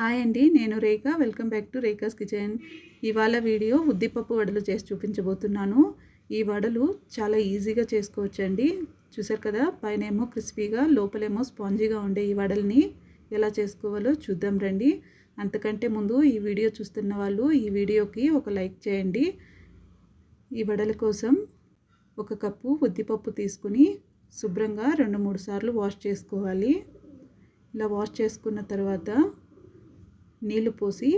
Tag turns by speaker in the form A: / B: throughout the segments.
A: Hi అండి నేను Rekha. Welcome back to Rekha's kitchen. ఇవాళ వీడియో ఉద్దిపప్పు వడలు చేసి చూపించబోతున్నాను. ఈ వడలు చాలా ఈజీగా చేసుకోవచ్చండి. చూసారు కదా పైన ఏమో క్రిస్పీగా లోపలేమో స్పాంజీగా ఉండే ఈ వడల్ని ఎలా చేసుకోవాలో చూద్దాం రండి. అంతకంటే ముందు ఈ వీడియో చూస్తున్న వాళ్ళు ఈ వీడియోకి ఒక లైక్ చేయండి. ఈ వడల కోసం ఒక కప్పు ఉద్దిపప్పు తీసుకుని శుభ్రంగా రెండు మూడు సార్లు వాష్ చేసుకోవాలి. ఇలా వాష్ చేసుకున్న తర్వాత నీళ్ళు పోసి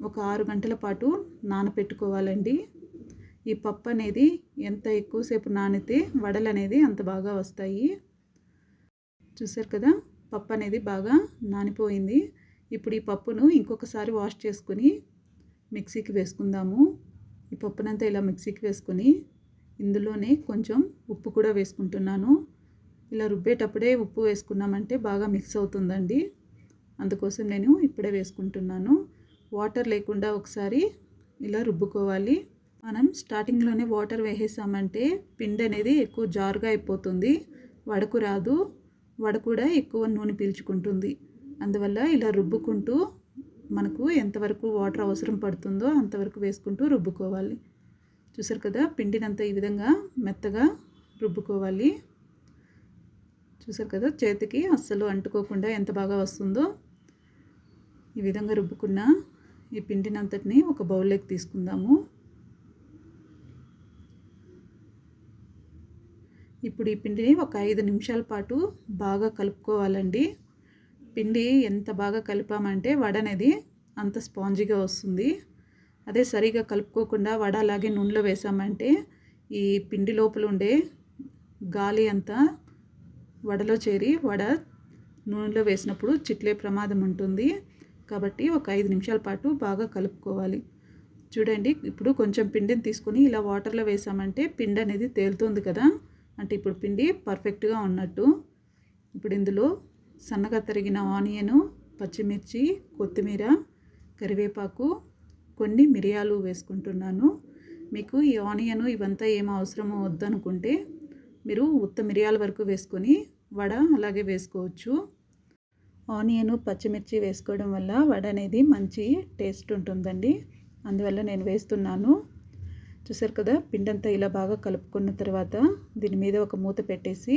A: ఒక ఆరు గంటల పాటు నానపెట్టుకోవాలండి. ఈ పప్పు అనేది ఎంత ఎక్కువసేపు నానితే వడలు అనేది అంత బాగా వస్తాయి. చూసారు కదా పప్పు అనేది బాగా నానిపోయింది. ఇప్పుడు ఈ పప్పును ఇంకొకసారి వాష్ చేసుకుని మిక్సీకి వేసుకుందాము. ఈ పప్పునంతా ఇలా మిక్సీకి వేసుకుని ఇందులోనే కొంచెం ఉప్పు కూడా వేసుకుంటున్నాను. ఇలా రుబ్బేటప్పుడే ఉప్పు వేసుకున్నామంటే బాగా మిక్స్ అవుతుందండి. అందుకోసం నేను ఇప్పుడే వేసుకుంటున్నాను. వాటర్ లేకుండా ఒకసారి ఇలా రుబ్బుకోవాలి. మనం స్టార్టింగ్లోనే వాటర్ వేసేసామంటే పిండి అనేది ఎక్కువ జారుగా అయిపోతుంది. వడకు రాదు. వడ కూడా ఎక్కువ నూనె పీల్చుకుంటుంది. అందువల్ల ఇలా రుబ్బుకుంటూ మనకు ఎంతవరకు వాటర్ అవసరం పడుతుందో అంతవరకు వేసుకుంటూ రుబ్బుకోవాలి. చూసారు కదా పిండినంత ఈ విధంగా మెత్తగా రుబ్బుకోవాలి. చూసారు కదా చేతికి అస్సలు అంటుకోకుండా ఎంత బాగా వస్తుందో. ఈ విధంగా రుబ్బుకున్న ఈ పిండినంతటిని ఒక బౌల్లోకి తీసుకుందాము. ఇప్పుడు ఈ పిండిని ఒక ఐదు నిమిషాల పాటు బాగా కలుపుకోవాలండి. పిండి ఎంత బాగా కలిపామంటే వడ అనేది అంత స్పాంజిగా వస్తుంది. అదే సరిగా కలుపుకోకుండా వడ అలాగే నూనెలో వేసామంటే ఈ పిండి లోపల ఉండే గాలి అంతా వడలో చేరి వడ నూనెలో వేసినప్పుడు చిట్లే ప్రమాదం ఉంటుంది. కాబట్టి ఒక ఐదు నిమిషాల పాటు బాగా కలుపుకోవాలి. చూడండి ఇప్పుడు కొంచెం పిండిని తీసుకొని ఇలా వాటర్లో వేసామంటే పిండి అనేది తేలుతుంది కదా. అంటే ఇప్పుడు పిండి పర్ఫెక్ట్గా ఉన్నట్టు. ఇప్పుడు ఇందులో సన్నగా తరిగిన ఆనియను పచ్చిమిర్చి కొత్తిమీర కరివేపాకు కొన్ని మిరియాలు వేసుకుంటున్నాను. మీకు ఈ ఆనియన్ ఇవంతా ఏం అవసరమో వద్దనుకుంటే మీరు ఉత్త మిరియాల వరకు వేసుకొని వడ అలాగే వేసుకోవచ్చు. ఆనియన్ పచ్చిమిర్చి వేసుకోవడం వల్ల వడ అనేది మంచి టేస్ట్ ఉంటుందండి. అందువల్ల నేను వేస్తున్నాను. చూసారు కదా పిండంతా ఇలా బాగా కలుపుకున్న తర్వాత దీని మీద ఒక మూత పెట్టేసి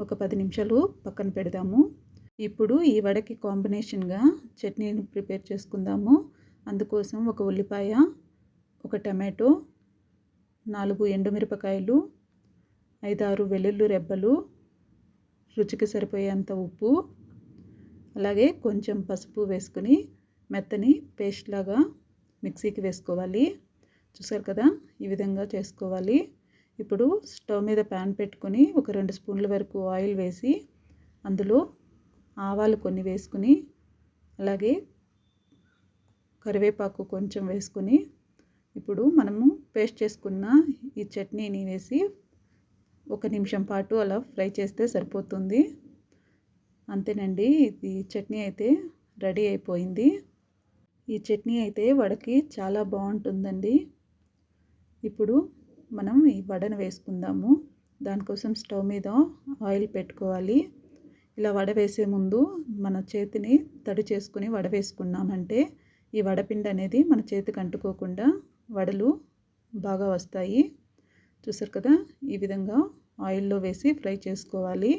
A: ఒక పది నిమిషాలు పక్కన పెడదాము. ఇప్పుడు ఈ వడకి కాంబినేషన్గా చట్నీని ప్రిపేర్ చేసుకుందాము. అందుకోసం ఒక ఉల్లిపాయ ఒక టమాటో నాలుగు ఎండుమిరపకాయలు ఐదారు వెల్లుల్లి రెబ్బలు రుచికి సరిపోయేంత ఉప్పు అలాగే కొంచెం పసుపు వేసుకుని మెత్తని పేస్ట్ లాగా మిక్సీకి వేసుకోవాలి. చూసారు కదా? ఈ విధంగా చేసుకోవాలి. ఇప్పుడు స్టవ్ మీద ప్యాన్ పెట్టుకొని ఒక రెండు స్పూన్ల వరకు ఆయిల్ వేసి అందులో ఆవాలు కొన్ని వేసుకుని అలాగే కరివేపాకు కొంచెం వేసుకొని ఇప్పుడు మనము పేస్ట్ చేసుకున్న ఈ చట్నీని వేసి ఒక నిమిషం పాటు అలా ఫ్రై చేస్తే సరిపోతుంది. అంతేనండి. ఇది చట్నీ అయితే రెడీ అయిపోయింది. ఈ చట్నీ అయితే వడకి చాలా బాగుంటుందండి. ఇప్పుడు మనం ఈ వడను వేసుకుందాము. దానికోసం స్టవ్ మీద ఆయిల్ పెట్టుకోవాలి. ఇలా వడ వేసే ముందు మన చేతిని తడి చేసుకుని వడ వేసుకున్నామంటే ఈ వడపిండి అనేది మన చేతికి అంటుకోకుండా వడలు బాగా వస్తాయి. చూసారు కదా? ఈ విధంగా ఆయిల్లో వేసి ఫ్రై చేసుకోవాలి.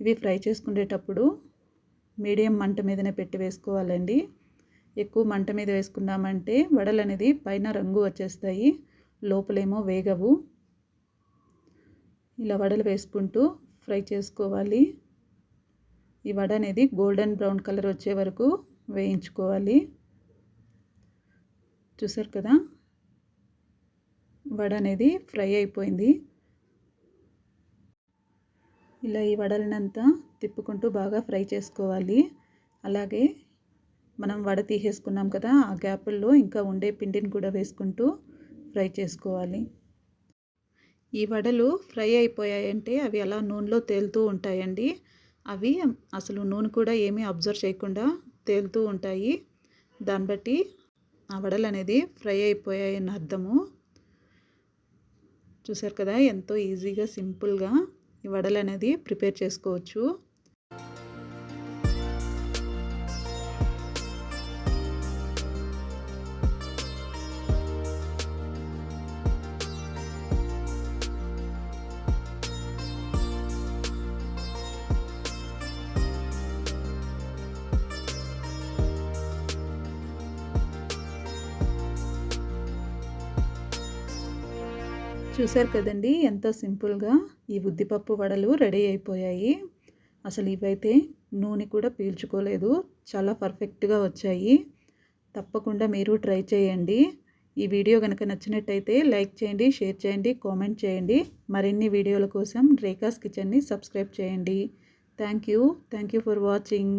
A: ఇవి ఫ్రై చేసుకునేటప్పుడు మీడియం మంట మీదనే పెట్టి వేసుకోవాలండి. ఎక్కువ మంట మీద వేసుకున్నామంటే వడలు అనేది పైన రంగు వచ్చేస్తాయి. లోపలేమో వేగవు. ఇలా వడలు వేసుకుంటూ ఫ్రై చేసుకోవాలి. ఈ వడ అనేది గోల్డెన్ బ్రౌన్ కలర్ వచ్చే వరకు వేయించుకోవాలి. చూసారు కదా? వడ అనేది ఫ్రై అయిపోయింది. ఇలా ఈ వడలనంతా తిప్పుకుంటూ బాగా ఫ్రై చేసుకోవాలి. అలాగే మనం వడ తీసేసుకున్నాం కదా ఆ గ్యాపుల్లో ఇంకా ఉండే పిండిని కూడా వేసుకుంటూ ఫ్రై చేసుకోవాలి. ఈ వడలు ఫ్రై అయిపోయాయంటే అవి అలా నూనెలో తేలుతూ ఉంటాయండి. అవి అసలు నూనె కూడా ఏమీ అబ్జర్వ్ చేయకుండా తేలుతూ ఉంటాయి. దాన్ని బట్టి ఆ వడలు అనేది ఫ్రై అయిపోయాయని అర్థము. చూసారు కదా ఎంతో ఈజీగా సింపుల్గా వడలు అనేది ప్రిపేర్ చేసుకోవచ్చు. చూశారు కదండి ఎంతో సింపుల్గా ఈ ఉద్దిపప్పు వడలు రెడీ అయిపోయాయి. అసలు ఇవైతే నూనె కూడా పీల్చుకోలేదు చాలా పర్ఫెక్ట్గా వచ్చాయి. తప్పకుండా మీరు ట్రై చేయండి. ఈ వీడియో కనుక నచ్చినట్టయితే లైక్ చేయండి షేర్ చేయండి కామెంట్ చేయండి. మరిన్ని వీడియోల కోసం రేఖాస్ కిచెన్ని సబ్స్క్రైబ్ చేయండి. Thank you. Thank you for watching.